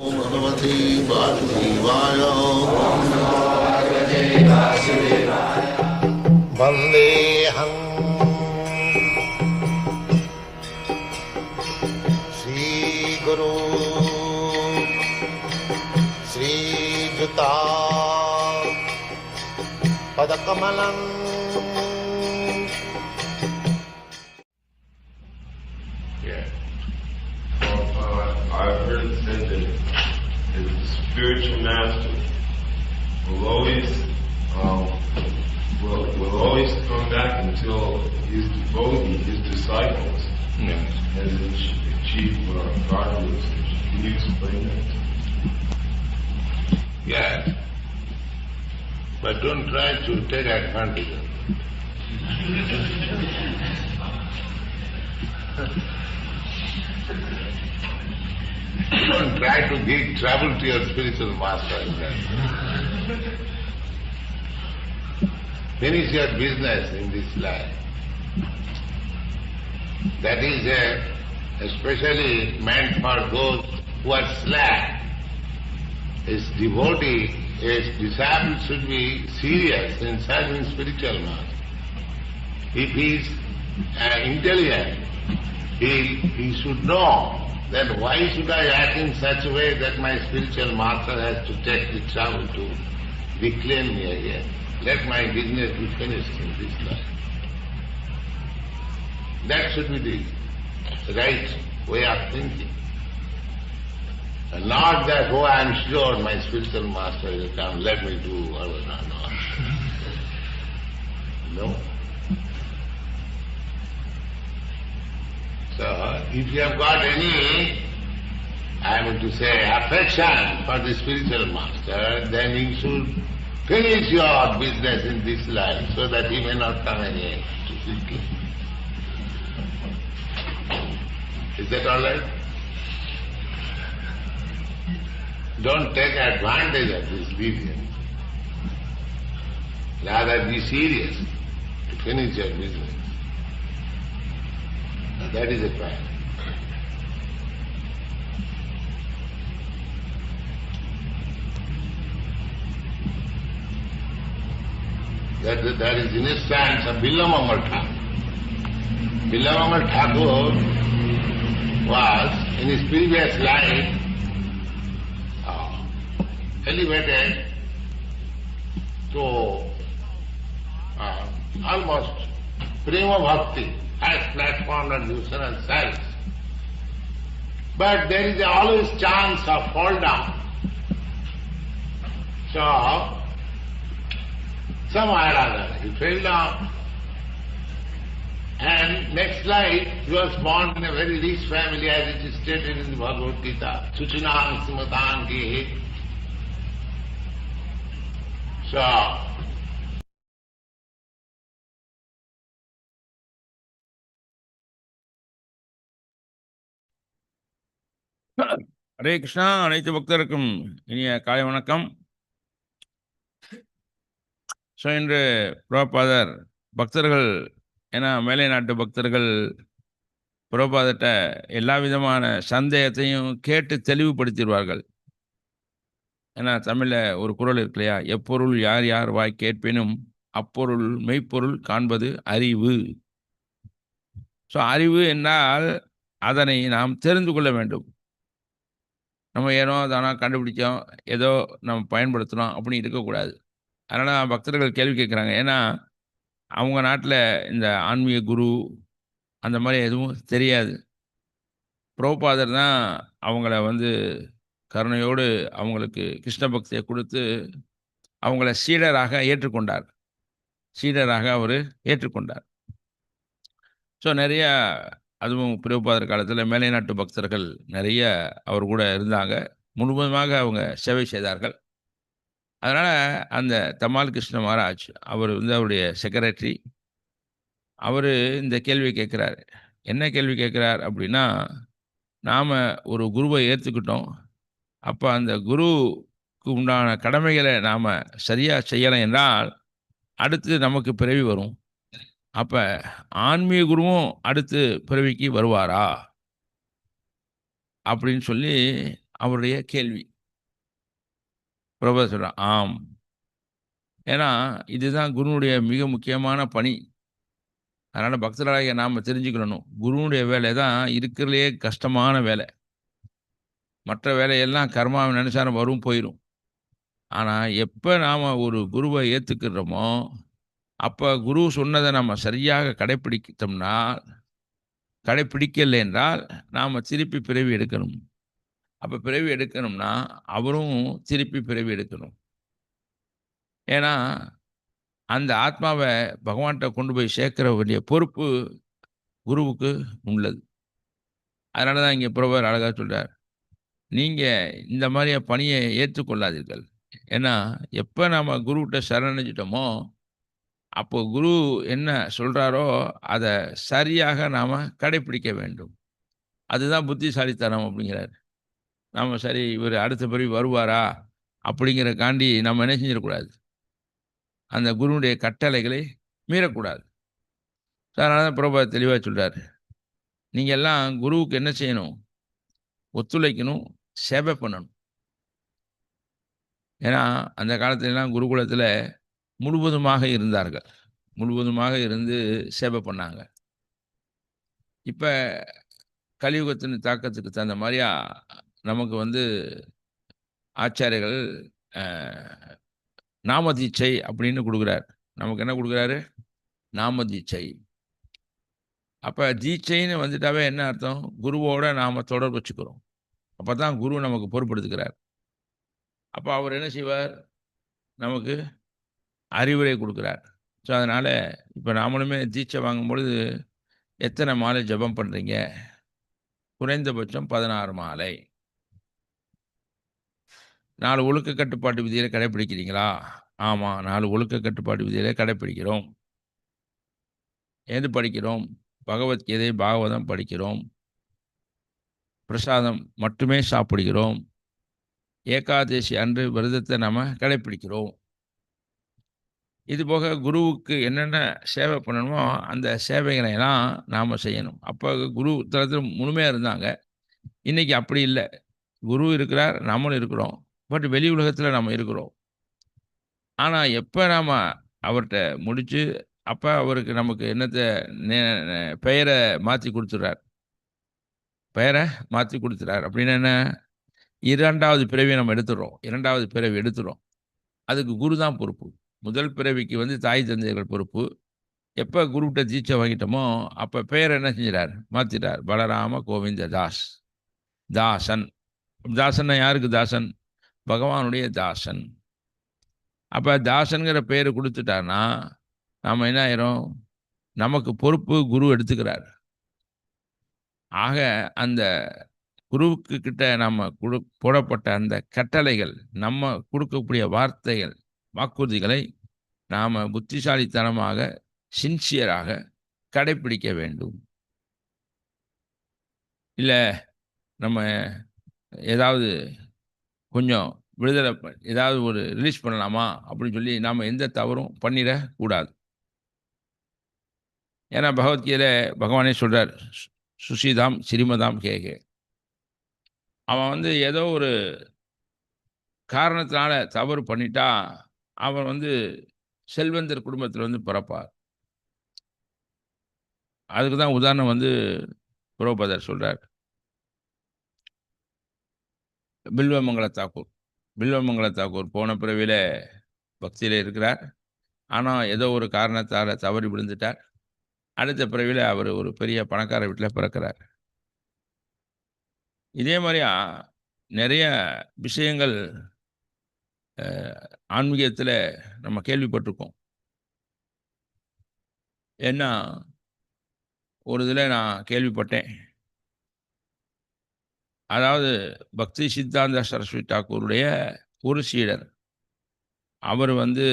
भगवते वासुदेवाय। श्रीगुरु। श्रीयुता पदकमलम्। I've heard it said that the spiritual master will always, um, will, will always come back until his devotee, his disciples, has ach- achieved uh, godliness. Can you explain that? Yes. But don't try to take advantage of it. Try to give trouble to your spiritual master. Finish your business in this life. That is a, especially meant for those who are slack. His devotee, his disciple should be serious in serving spiritual master. If he is uh, intelligent, he, he should know that why should I act in such a way that my spiritual master has to take the trouble to reclaim me again. Let my business be finished in this life. That should be the right way of thinking. And not that, oh, I am sure my spiritual master will come, let me do whatever. No, no. No. So, if you have got any, I am to say, affection for the spiritual master, then you should finish your business in this life so that he may not come again to seek you. Is that all right? Don't take advantage of this lenience. Rather be serious to finish your business. Now that is a plan. That, that is in a sense of Billamangal Thakur. Billamangal Thakur was, in his previous life, uh, elevated to uh, almost prema bhakti, highest platform of devotion and. But there is always chance of fall down. So, somewhere or other, he fell down. And next life, he was born in a very rich family as it is stated in the Bhagavad Gita. Suchinam Simatan Ki. So, Hare Krishna அனைத்து பக்தருக்கும் இனிய காலை வணக்கம். So இன்று புரோபாதர் பக்தர்கள் ஏன்னா மேலை நாட்டு பக்தர்கள் புரோபாதர்கிட்ட எல்லா விதமான சந்தேகத்தையும் கேட்டு தெளிவுபடுத்திடுவார்கள். ஏன்னா தமிழில் ஒரு குறள் இருக்கு இல்லையா? எப்பொருள் யார் யார் வாய் கேட்பினும் அப்பொருள் மெய்ப்பொருள் காண்பது அறிவு. ஸோ அறிவு என்றால் அதனை நாம் தெரிந்து கொள்ள வேண்டும். நம்ம ஏனோ தானா கண்டுபிடிச்சோம் ஏதோ நம்ம பயன்படுத்துகிறோம் அப்படின்னு இருக்கக்கூடாது. அதனால் பக்தர்கள் கேள்வி கேட்குறாங்க. ஏன்னா அவங்க நாட்டில் இந்த ஆன்மீக குரு அந்த மாதிரி எதுவும் தெரியாது. புரோபாதர் தான் அவங்கள வந்து கருணையோடு அவங்களுக்கு கிருஷ்ண பக்தியை கொடுத்து அவங்கள சீடராக ஏற்றுக்கொண்டார். சீடராக அவர் ஏற்றுக்கொண்டார். ஸோ நிறையா அதுவும் பிரபுபாதர் காலத்தில் மேலை நாட்டு பக்தர்கள் நிறைய அவர் கூட இருந்தாங்க. முழுவதுமாக அவங்க சேவை செய்தார்கள். அதனால் அந்த தமால் கிருஷ்ண மகாராஜ் அவர் வந்து அவருடைய செக்ரட்டரி அவர் இந்த கேள்வி கேட்குறாரு. என்ன கேள்வி கேட்குறார் அப்படின்னா நாம் ஒரு குருவை ஏற்றுக்கிட்டோம் அப்போ அந்த குருவுக்கு உண்டான கடமைகளை நாம் சரியாக செய்யலை என்றால் அடுத்து நமக்கு பிறவி வரும். அப்ப ஆன்மீக குருவும் அடுத்து பிறவிக்கு வருவாரா? அப்படின்னு சொல்லி அவருடைய கேள்வி. பிரபு ஆம். ஏன்னா இதுதான் குருனுடைய மிக முக்கியமான பணி. அதனால் பக்தர்களாகிய நாம் தெரிஞ்சுக்கணும் குருனுடைய வேலை தான் இருக்கிறதுலே கஷ்டமான வேலை. மற்ற வேலையெல்லாம் கர்மாவை நினைச்சாலும் வரும் போயிடும் ஆனால் எப்போ நாம் ஒரு குருவை ஏற்றுக்கிறோமோ அப்போ குரு சொன்னதை நம்ம சரியாக கடைப்பிடித்தோம்னா கடைப்பிடிக்கலை என்றால் நாம் திருப்பி பிறவி எடுக்கணும். அப்போ பிறவி எடுக்கணும்னா அவரும் திருப்பி பிறவி எடுக்கணும். ஏன்னா அந்த ஆத்மாவை பகவான்கிட்ட கொண்டு போய் சேர்க்கிற வேண்டிய பொறுப்பு குருவுக்கு உள்ளது. அதனால தான் இங்கே புறவர் அழகாக சொல்கிறார் நீங்கள் இந்த மாதிரி பணியை ஏற்றுக்கொள்ளாதீர்கள். ஏன்னா எப்போ நாம் குருக்கிட்ட சரணடைஞ்சிட்டோமோ அப்போ குரு என்ன சொல்கிறாரோ அதை சரியாக நாம் கடைப்பிடிக்க வேண்டும். அதுதான் புத்திசாலித்தனம் அப்படிங்கிறார். நாம் சரி இவர் அடுத்த பிறகு வருவாரா? அப்படிங்கிற காண்டி நம்ம என்ன செஞ்சிடக்கூடாது? அந்த குருவுடைய கட்டளைகளை மீறக்கூடாது. அதனால தான் பிரபா தெளிவாக சொல்கிறார் நீங்கள் எல்லாம் குருவுக்கு என்ன செய்யணும்? ஒத்துழைக்கணும் சேவை பண்ணணும். ஏன்னா அந்த காலத்துலலாம் குருகுலத்தில் முழுவதுமாக இருந்தார்கள். முழுவதுமாக இருந்து சேவை பண்ணாங்க. இப்போ கலியுகத்தின் தாக்கத்துக்கு தகுந்த மாதிரியா நமக்கு வந்து ஆச்சாரியர்கள் நாமதீச்சை அப்படின்னு கொடுக்குறார். நமக்கு என்ன கொடுக்குறாரு? நாமதீச்சை அப்போ தீட்சைன்னு வந்துட்டாவே என்ன அர்த்தம்? குருவோட நாம் தொடர்பு வச்சுக்கிறோம். அப்போ தான் குரு நமக்கு பொறுப்படுத்துக்கிறார் அப்போ அவர் என்ன செய்வார்? நமக்கு அறிவுரை கொடுக்குறார். ஸோ அதனால் இப்போ நாமளுமே தீட்சை வாங்கும்பொழுது எத்தனை மாலை ஜெபம் பண்ணுறீங்க குறைந்தபட்சம் பதினாறு மாலை. நாலு ஒழுக்க கட்டுப்பாட்டு விதியில் கடைப்பிடிக்கிறீங்களா ஆமாம் நாலு ஒழுக்க கட்டுப்பாட்டு விதியில் கடைப்பிடிக்கிறோம் எது படிக்கிறோம்? பகவத்கீதை பாகவதம் படிக்கிறோம். பிரசாதம் மட்டுமே சாப்பிடுகிறோம். ஏகாதசி அன்று விரதத்தை நாம் கடைப்பிடிக்கிறோம் இது போக குருவுக்கு என்னென்ன சேவை பண்ணணுமோ அந்த சேவைகளை எல்லாம் நாம் செய்யணும். அப்போ குரு தளத்தில் முழுமையாக இருந்தாங்க. இன்றைக்கி அப்படி இல்லை. குரு இருக்கிறார் நம்மளும் இருக்கிறோம். பட் வெளி உலகத்தில் நம்ம இருக்கிறோம். ஆனால் எப்போ நாம் அவர்கிட்ட முடித்து அப்போ அவருக்கு நமக்கு என்னத்தை பெயரை மாற்றி கொடுத்துட்றார். பெயரை மாற்றி கொடுத்துறார் அப்படின்னு என்ன? இரண்டாவது பிறவியை நம்ம எடுத்துடுறோம். இரண்டாவது பிறவி எடுத்துடுறோம். அதுக்கு குரு தான் பொறுப்பு. முதல் பிறவிக்கு வந்து தாய் தந்தையர்கள் பொறுப்பு. எப்போ குருக்கிட்ட தீட்சை வாங்கிட்டோமோ அப்போ பெயர் என்ன செஞ்சிடார்? மாற்றிட்டார் பலராம கோவிந்த தாஸ். தாசன். தாசன்னா யாருக்கு தாசன்? பகவானுடைய தாசன். அப்போ தாசன்கிற பெயர் கொடுத்துட்டார்னா நாம் என்ன ஆயிரும்? நமக்கு பொறுப்பு குரு எடுத்துக்கிறார். ஆக அந்த குருவுக்கு கிட்ட நம்ம கொடு போடப்பட்ட அந்த கட்டளைகள் நம்ம கொடுக்கக்கூடிய வார்த்தைகள் வாக்குறுதிகளை நாம் புத்திசாலித்தனமாக சின்சியராக கடைப்பிடிக்க வேண்டும். இல்லை நம்ம ஏதாவது கொஞ்சம் விடுதலை ஏதாவது ஒரு ரிலீஸ் பண்ணலாமா? அப்படின்னு சொல்லி நாம் எந்த தவறும் பண்ணிடக்கூடாது. ஏன்னா பகவத்கீதை பகவானே சொல்கிறார் சுஷிதாம் சிறிமதாம் கேகே அவன் வந்து ஏதோ ஒரு காரணத்தினால தவறு பண்ணிட்டா அவர் வந்து செல்வந்தர் குடும்பத்தில் வந்து பிறப்பார். அதுக்கு தான் உதாரணம் வந்து புரோபதர் சொல்கிறார் பில்வமங்கல தாக்கூர் பில்வமங்கல தாக்கூர் போன பிறவியில் பக்தியில் இருக்கிறார். ஆனால் ஏதோ ஒரு காரணத்தால் தவறி விழுந்துட்டார். அடுத்த பிறவியில் அவர் ஒரு பெரிய பணக்கார வீட்டில் பிறக்கிறார். இதே மாதிரியா நிறைய விஷயங்கள் ஆன்மீகத்தில் நம்ம கேள்விப்பட்டிருக்கோம். ஏன்னா ஒரு இதில் நான் கேள்விப்பட்டேன். அதாவது பக்தி சித்தாந்த சரஸ்வதி தாக்கூருடைய ஒரு சீடர். அவர் வந்து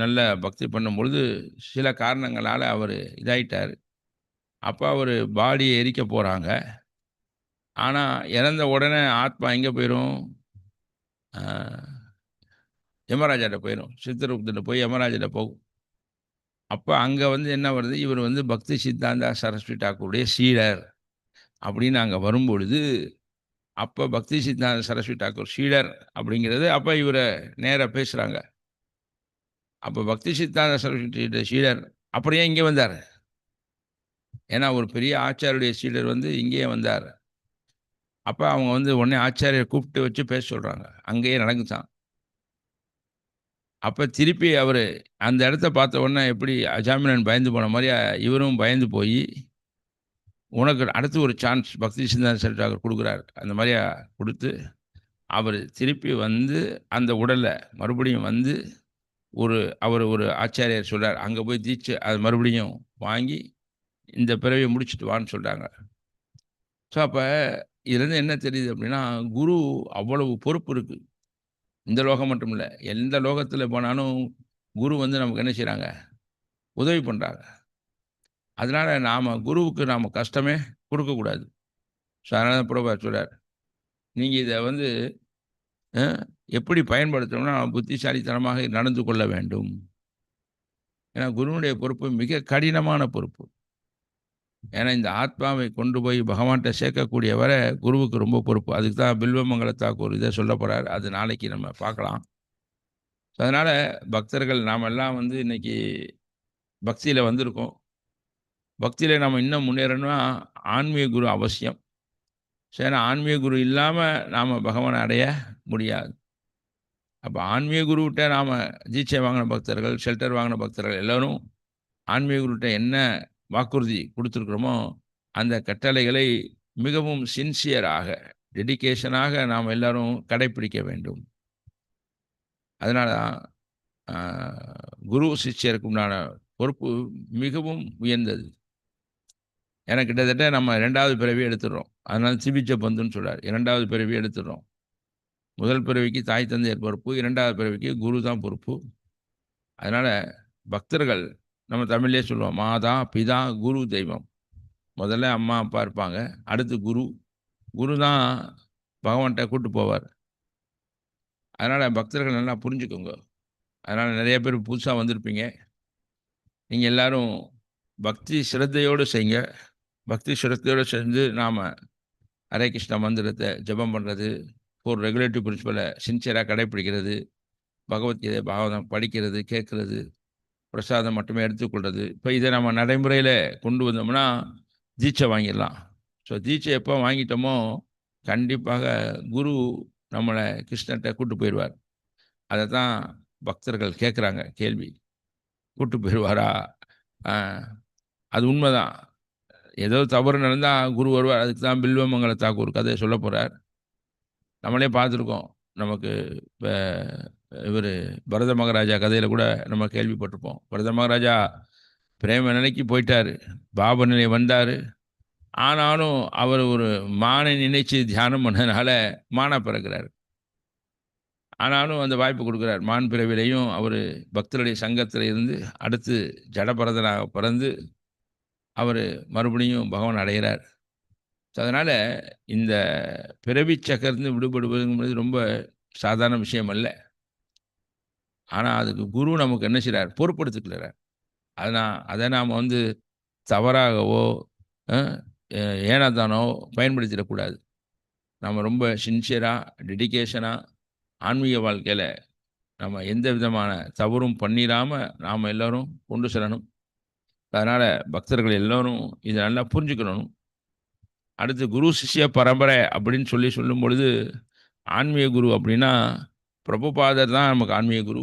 நல்ல பக்தி பண்ணும் பொழுது சில காரணங்களால் அவர் இதாயிட்டார். அப்போ அவர் பாடியை எரிக்க போகிறாங்க ஆனால் இறந்த உடனே ஆத்மா எங்கே போயிடும் யமராஜாட்ட போயிடும் சித்திரகுப்திட்ட போய் யமராஜாட்ட போகும். அப்போ அங்கே வந்து என்ன வருது? இவர் வந்து பக்தி சித்தாந்தா சரஸ்வதி டாக்கூருடைய சீடர் அப்படின்னு அங்கே வரும்பொழுது அப்போ பக்தி சித்தாந்த சரஸ்வதி டாக்கூர் ஷீடர் அப்படிங்கிறது அப்போ இவரை நேராக பேசுகிறாங்க அப்போ பக்தி சித்தாந்த சரஸ்வதி ஷீடர் அப்படியே இங்கே வந்தார்? ஏன்னா ஒரு பெரிய ஆச்சாரியுடைய சீடர் வந்து இங்கேயே வந்தார். அப்போ அவங்க வந்து உடனே ஆச்சாரியை கூப்பிட்டு வச்சு பேச சொல்கிறாங்க அங்கேயே நடந்துச்சான் அப்போ திருப்பி அவர் அந்த இடத்த பார்த்த உடனே எப்படி அஜாமினன் பயந்து போன மாதிரி இவரும் பயந்து போய் உனக்கு அடுத்து ஒரு சான்ஸ் பக்தி சிந்தாந்த செல்டாகர் கொடுக்குறாரு அந்த மாதிரியா கொடுத்து அவர் திருப்பி வந்து அந்த உடலை மறுபடியும் வந்து ஒரு அவர் ஒரு ஆச்சாரியர் சொல்கிறார் அங்கே போய் தீட்சை அது மறுபடியும் வாங்கி இந்த பிறவியை முடிச்சுட்டு வான்னு சொல்கிறாங்க ஸோ அப்போ இதுலேருந்து என்ன தெரியுது அப்படின்னா குரு அவ்வளவு பொறுப்பு இருக்குது இந்த லோகம் மட்டும் இல்லை எந்த லோகத்தில் போனாலும் குரு வந்து நமக்கு என்ன செய்கிறாங்க உதவி பண்ணுறாங்க அதனால் நாம் குருவுக்கு நாம் கஷ்டமே கொடுக்கக்கூடாது ஸோ அதனால் பிரபா சொல்கிறார் நீங்கள் இதை வந்து எப்படி பயன்படுத்தணும்னா புத்திசாலித்தனமாக நடந்து கொள்ள வேண்டும். ஏன்னா குருவுடைய பொறுப்பு மிக கடினமான பொறுப்பு. ஏன்னா இந்த ஆத்மாவை கொண்டு போய் பகவான்கிட்ட சேர்க்கக்கூடிய வரை குருவுக்கு ரொம்ப பொறுப்பு. அதுக்கு தான் பில்வமங்கல தாக்கூர் இதை சொல்ல போகிறார் அது நாளைக்கு நம்ம பார்க்கலாம். ஸோ அதனால் பக்தர்கள் நாம் எல்லாம் வந்து இன்னைக்கு பக்தியில் வந்திருக்கோம். பக்தியில் நம்ம இன்னும் முன்னேறணும்னா ஆன்மீக குரு அவசியம். ஸோ ஏன்னா ஆன்மீக குரு இல்லாமல் நாம் பகவானை அடைய முடியாது. அப்போ ஆன்மீக குருவிட்ட நாம் தீட்சை வாங்கின பக்தர்கள் ஷெல்டர் வாங்கின பக்தர்கள் எல்லோரும் ஆன்மீக குருவிட்ட என்ன வாக்குறுதி கொடுத்துருக்குறோமோ அந்த கட்டளைகளை மிகவும் சின்சியராக டெடிகேஷனாக நாம் எல்லாரும் கடைப்பிடிக்க வேண்டும். அதனால தான் குரு சிஷ்யருக்கு உண்டான பொறுப்பு மிகவும் உயர்ந்தது. ஏன்னா கிட்டத்தட்ட நம்ம ரெண்டாவது பிறவி எடுத்துடுறோம். அதனால சிபிச்ச பந்துன்னு சொல்கிறார் இரண்டாவது பிறவி எடுத்துடுறோம். முதல் பிறவிக்கு தாய் தந்தையர் பொறுப்பு இரண்டாவது பிறவிக்கு குரு தான் பொறுப்பு. அதனால் பக்தர்கள் நம்ம தமிழ்லேயே சொல்லுவோம் மாதா பிதா குரு தெய்வம். முதல்ல அம்மா அப்பா இருப்பாங்க. அடுத்து குரு. குரு தான் பகவான்கிட்ட கூப்பிட்டு போவார். அதனால் பக்தர்கள் நல்லா புரிஞ்சுக்கோங்க. அதனால் நிறைய பேர் புதுசாக வந்திருப்பீங்க. நீங்கள் எல்லாரும் பக்தி சிரத்தையோடு செய்யுங்க. பக்தி சிரத்தையோடு சேர்ந்து நாம் ஹரே கிருஷ்ண மந்திரத்தை ஜெபம் பண்ணுறது ஒரு ரெகுலேட்டிவ் பிரின்சிபலை சின்சியராக கடைப்பிடிக்கிறது பகவத்கீதை பாகவதம் படிக்கிறது கேட்குறது. பிரசாதம் மட்டுமே எடுத்துக்கொள்வது இப்போ இதை நம்ம நடைமுறையில் கொண்டு வந்தோம்னா தீட்சை வாங்கிடலாம். ஸோ தீட்சை எப்போ வாங்கிட்டோமோ கண்டிப்பாக குரு நம்மளை கிருஷ்ணர்கிட்ட கூட்டு போயிடுவார். அதை தான் பக்தர்கள் கேட்குறாங்க கேள்வி. கூட்டு போயிடுவாரா? அது உண்மைதான். ஏதோ தவறு நடந்தால் குரு வருவார். அதுக்கு தான் பில்வமங்கல தாக்கூர் கதையை சொல்ல போகிறார் நம்மளே பார்த்துருக்கோம். நமக்கு இப்போ இவர் பரத மகாராஜா கதையில் கூட நம்ம கேள்விப்பட்டிருப்போம். பரத மகாராஜா பிரேம நிலைக்கு போயிட்டார். பாப நிலை வந்தார். ஆனாலும் அவர் ஒரு மானை நினைச்சு தியானம் பண்ணதுனால மானா பிறக்கிறார். ஆனாலும் அந்த வாய்ப்பு கொடுக்குறார். மான் பிறவிலையும் அவர் பக்தருடைய சங்கத்தில் இருந்து அடுத்து ஜடபரதனாக பிறந்து அவர் மறுபடியும் பகவான் அடைகிறார். ஸோ அதனால் இந்த பிறவி சக்கரந்து விடுபடுவதுங்கிறது ரொம்ப சாதாரண விஷயம் அல்ல ஆனால் அதுக்கு குரு நமக்கு என்ன செய்கிறார் பொறுப்படுத்திக்கிறார் அதை நான் அதை நாம் வந்து தவறாகவோ அஹ், தானோ ஏனாதானோ பயன்படுத்திடக்கூடாது. நம்ம ரொம்ப சின்சியராக டெடிகேஷனாக ஆன்மீக வாழ்க்கையில் நம்ம எந்த விதமான தவறும் பண்ணிடாமல் நாம் எல்லோரும் கொண்டு செல்லணும். அதனால் பக்தர்கள் எல்லோரும் இதை நல்லா புரிஞ்சுக்கணும். அடுத்து குரு சிஷ்ய பரம்பரை அப்படின்னு சொல்லி சொல்லும் பொழுது ஆன்மீக குரு அப்படின்னா பிரபுபாதர் தான் நமக்கு ஆன்மீக குரு.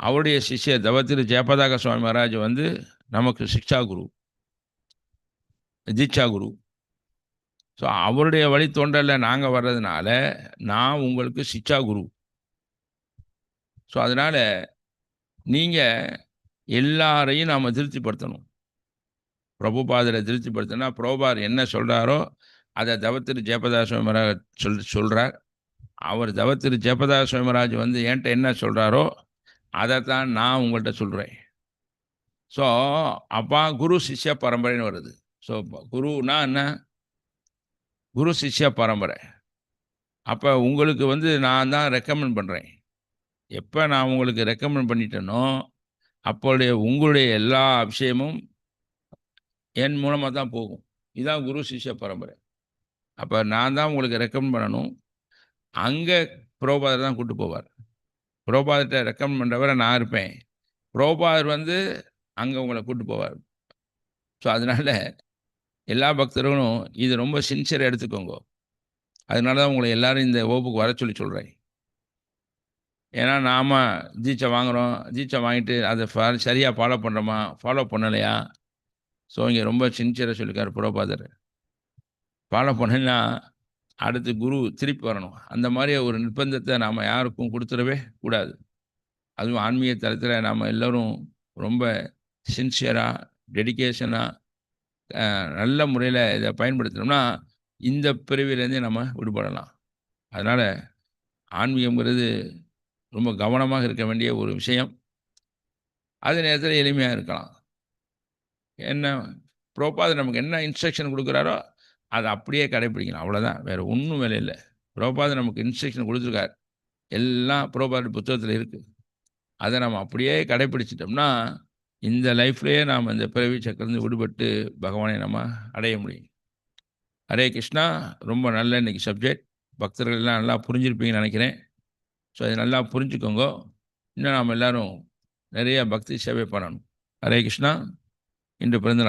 அவருடைய சிஷ்ய தவத்திரு ஜெயபதாக சுவாமி மகாராஜ் வந்து நமக்கு சிக்ஷா குரு தீட்சா குரு. ஸோ அவருடைய வழித்தோன்றலில் நாங்கள் வர்றதுனால நான் உங்களுக்கு சிக்ஷா குரு. ஸோ அதனால் நீங்கள் எல்லாரையும் நாம் திருப்திப்படுத்தணும். பிரபுபாதரை திருப்திப்படுத்தினா பிரபுபார் என்ன சொல்கிறாரோ அதை தவத்திரு ஜெயபதா சுவாமிராஜ் சொல் சொல்கிறார் அவர் தவத்திரு ஜெயபதா சுவாமிராஜ் வந்து என்கிட்ட என்ன சொல்கிறாரோ அதை தான் நான் உங்கள்கிட்ட சொல்கிறேன் ஸோ அப்பா குரு சிஷ்ய பரம்பரைன்னு வருது. ஸோ குருனா என்ன? குரு சிஷ்ய பரம்பரை. அப்போ உங்களுக்கு வந்து நான் தான் ரெக்கமெண்ட் பண்ணுறேன் எப்போ நான் உங்களுக்கு ரெக்கமெண்ட் பண்ணிட்டேனோ அப்போடைய உங்களுடைய எல்லா விஷயமும் என் மூலமாக தான் போகும். இதுதான் குரு சிஷ்ய பரம்பரை. அப்போ நான் தான் உங்களுக்கு ரெக்கமெண்ட் பண்ணணும். அங்கே புரோபாதர் தான் கூப்பிட்டு போவார். புரோபாதர்கிட்ட ரெக்கமெண்ட் பண்ணுறவரை நான் இருப்பேன். புரோபாதர் வந்து அங்கே உங்களை கூப்பிட்டு போவார். ஸோ அதனால் எல்லா பக்தர்களும் இது ரொம்ப சின்சியராக எடுத்துக்கோங்க. அதனால தான் உங்களை எல்லோரும் இந்த ஓப்புக்கு வர சொல்லி சொல்கிறேன் ஏன்னா நாம் தீட்சை வாங்குகிறோம் தீட்சை வாங்கிட்டு அதை ஃப சரியாக ஃபாலோ பண்ணுறோமா ஃபாலோ பண்ணலையா? ஸோ இங்கே ரொம்ப சின்சியராக சொல்லியிருக்காரு புரோபாதர் ஃபாலோ போனேன்னா அடுத்து குரு திருப்பி வரணும். அந்த மாதிரி ஒரு நிர்பந்தத்தை நாம் யாருக்கும் கொடுத்துடவே கூடாது. அதுவும் ஆன்மீக தளத்தில் நாம் எல்லோரும் ரொம்ப சின்சியராக டெடிகேஷனாக நல்ல முறையில் இதை பயன்படுத்தினோம்னா இந்த பிரிவிலேருந்தே நம்ம விடுபடலாம். அதனால் ஆன்மீகங்கிறது ரொம்ப கவனமாக இருக்க வேண்டிய ஒரு விஷயம். அதே நேரத்தில் எளிமையாக இருக்கலாம். என்ன புரோபாதர் நமக்கு என்ன இன்ஸ்ட்ரக்ஷன் கொடுக்குறாரோ அதை அப்படியே கடைப்பிடிக்கணும். அவ்வளோதான் வேறு ஒன்றும் வேலை இல்லை. புரோபாதர் நமக்கு இன்ஸ்ட்ரக்ஷன் கொடுத்துருக்கார். எல்லாம் புரோபாதர் புத்தகத்தில் இருக்குது அதை நம்ம அப்படியே கடைப்பிடிச்சிட்டோம்னா இந்த லைஃப்லேயே நாம் இந்த பிறவி சக்கரந்து விடுபட்டு பகவானை நம்ம அடைய முடியும். ஹரே கிருஷ்ணா ரொம்ப நல்ல இன்னைக்கு சப்ஜெக்ட் பக்தர்கள் எல்லாம் நல்லா புரிஞ்சிருப்பீங்கன்னு நினைக்கிறேன். ஸோ அதை நல்லா புரிஞ்சுக்கோங்க. இன்னும் நாம் எல்லோரும் நிறையா பக்தி சேவை பண்ணணும். ஹரே கிருஷ்ணா. இன்று பிறந்த